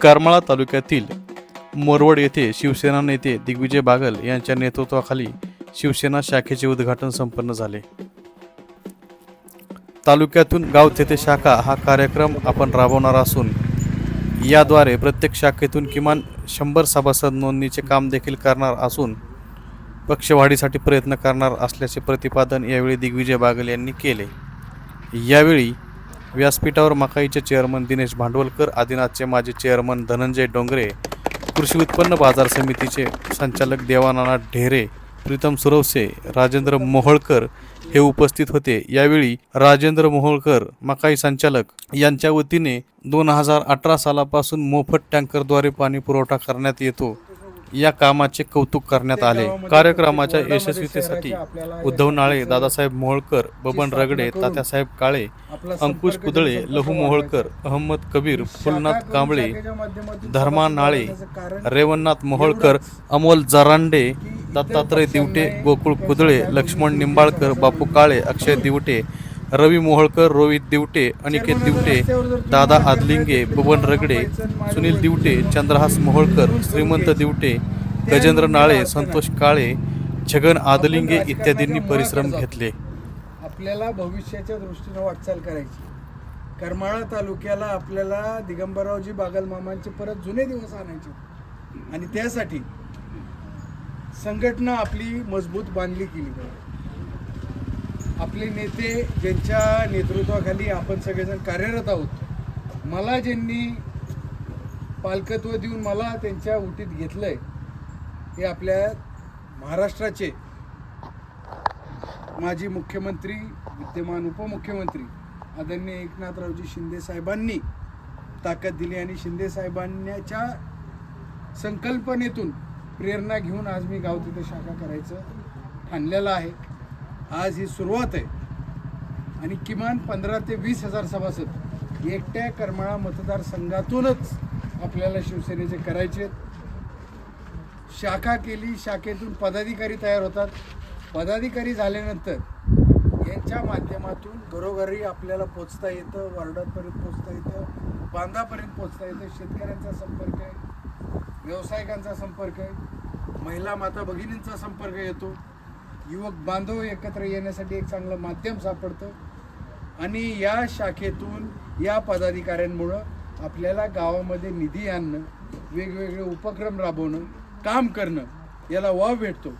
करमाळा तालुक्यातील मोरवड येथे शिवसेना नेते दिग्विजय बागल यांच्या नेतृत्वाखाली शिवसेना शाखेचे उद्घाटन संपन्न झाले. तालुक्यातून गाव तेथे शाखा हा कार्यक्रम आपण राबवणार असून याद्वारे प्रत्येक शाखेतून किमान शंभर सभासद नोंदणीचे काम देखील करणार असून पक्षवाढीसाठी प्रयत्न करणार असल्याचे प्रतिपादन यावेळी दिग्विजय बागल यांनी केले. यावेळी व्यासपीठावर मकाईचे चेअरमन दिनेश भांडवलकर आदिनाथचे माजी चेअरमन धनंजय डोंगरे कृषी उत्पन्न बाजार समितीचे संचालक देवानाना ढेरे प्रीतम सुरवसे राजेंद्र मोहोळकर हे उपस्थित होते. यावेळी राजेंद्र मोहोळकर मकाई संचालक यांच्या वतीने दोन हजार अठरा सालापासून मोफत टँकरद्वारे पाणी पुरवठा करण्यात येतो. या कामाचे कौतुक करण्यात आले. कार्यक्रमाच्या यशस्वीतेसाठी उद्धव नाळे दादासाहेब मोहोळकर बबन रगडे तात्यासाहेब काळे अंकुश कुदळे लहू मोहोळकर अहमद कबीर फुलनाथ कांबळे धर्मा नाळे रेवणनाथ मोहोळकर अमोल जरांडे दत्तात्रय दिवटे गोकुळ कुदळे लक्ष्मण निंबाळकर बापू काळे अक्षय दिवटे रवी मोहोळकर रोहित दिवटे अनिकेत दिवटे दादा आदलिंगे बबन रगडे सुनील दिवटे चंद्रहास मोहोळकर श्रीमंत दिवटे गजेंद्र नाळे संतोष काळे छगन आदलिंगे इत्यादींनी परिश्रम घेतले. आपल्याला भविष्याच्या दृष्टीनं वाटचाल करायची. करमाळा तालुक्याला आपल्याला दिगंबररावजी बागलमामांचे परत जुने दिवस आणायचे आणि त्यासाठी संघटना आपली मजबूत बांधली गेली. पाहिजे आपले नेते ज्यांच्या नेतृत्वाखाली आपण सगळेजण कार्यरत आहोत मला ज्यांनी पालकत्व देऊन मला त्यांच्या उटीत घेतलंय हे आपल्या महाराष्ट्राचे माजी मुख्यमंत्री विद्यमान उपमुख्यमंत्री आदरणीय एकनाथरावजी शिंदे साहेबांनी ताकद दिली आणि शिंदे साहेबांच्या संकल्पनेतून प्रेरणा घेऊन आज मी गाव तिथे शाखा करायचं ठाणलेलं आहे. आज ही सुरुवात आहे. आणि किमान पंधरा ते वीस हजार सभासद एकट्या करमाळा मतदारसंघातूनच आपल्याला शिवसेनेचे करायचे आहेत. शाखा केली शाखेतून पदाधिकारी तयार होतात. पदाधिकारी झाल्यानंतर यांच्या माध्यमातून घरोघरी आपल्याला पोचता येतं वार्डापर्यंत पोचता येतं बांधापर्यंत पोचता येतं. शेतकऱ्यांचा संपर्क आहे व्यावसायिकांचा संपर्क आहे महिला माता भगिनींचा संपर्क येतो. युवक बांधव एकत्र येण्यासाठी एक चांगलं माध्यम सापडतं. आणि या शाखेतून या पदाधिकाऱ्यांमुळं आपल्याला गावामध्ये निधी आणणं वेगवेगळे उपक्रम राबवणं काम करणं याला वाव भेटतो.